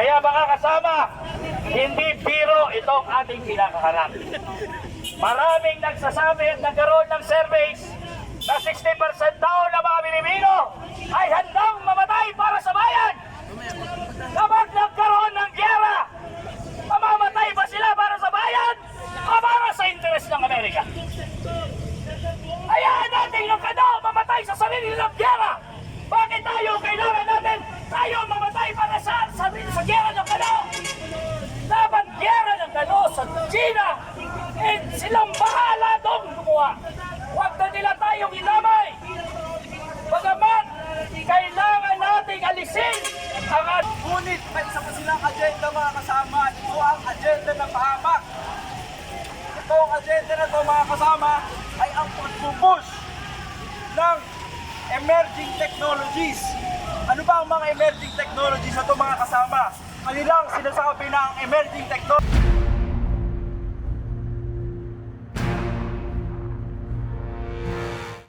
Kaya mga kasama, hindi biro itong ating pinakaharap. Maraming nagsasabi at nagkaroon ng surveys na 60% daw ng mga Pilipino ay handang mamatay para sa bayan. Kapag nagkaroon ng gyera, mamamatay ba sila para sa bayan o para sa interes ng Amerika? Hayaan natin yung kano mamatay sa sarili ng gyera. Bakit tayo kailangan sarili sa gyera ng kano? Dapat gyera ng kano sa China. And silang bahala doon gumawa. Huwag na nila tayong inamay. Bagamat, kailangan nating alisin ang at- Ngunit may isa pa silang agenda mga kasama. Ito ang agenda ng pahamak. Ito ang agenda na ito mga kasama ay ang pagpupush ng emerging technologies. Ano ba ang mga emerging technologies na ito mga kasama? Kanilang sinasabi na ang emerging technologies